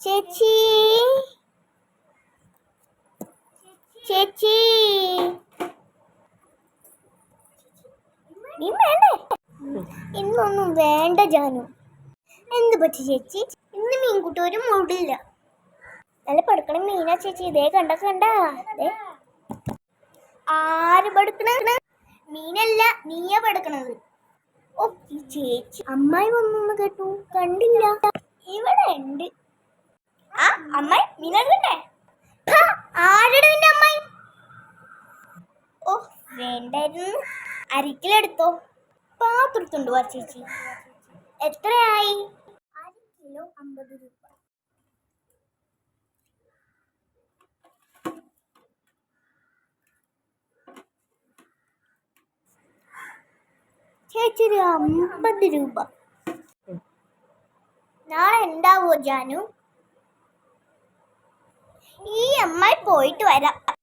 ചേച്ചി. ചേച്ചി. ഇന്നൊന്നും വേണ്ട ജാനു. എന്ത് പറ്റി ചേച്ചി? ഇന്ന് മീൻകുട്ടി ഒരു മൂടില്ല. നല്ല പടുക്കണം മീനാ ചേച്ചി. ഇതേ കണ്ട കണ്ട. ആര് പടുക്കണ മീനല്ല നീയാ പടുക്കണത്. ഓ ചേച്ചി. അമ്മായി വന്നു കേട്ടു. കണ്ടില്ല. ഇവിടെ ഉണ്ട്. അമ്മായി മീനെടുക്കണ്ടേ ആരുടെ നിന്റെ അമ്മായി? ഓ വേണ്ടായിരുന്നു. അരിക്കിലെടുത്തോ. പാത്രത്തുണ്ട് വാ ചേച്ചി. എത്രയായി? അര കിലോ അമ്പത് രൂപ. ചേച്ചി ഒരു അമ്പത് രൂപ. നാളെ ഉണ്ടാവോ ജാനു? ഈ അമ്മായി പോയിട്ട് വരാം.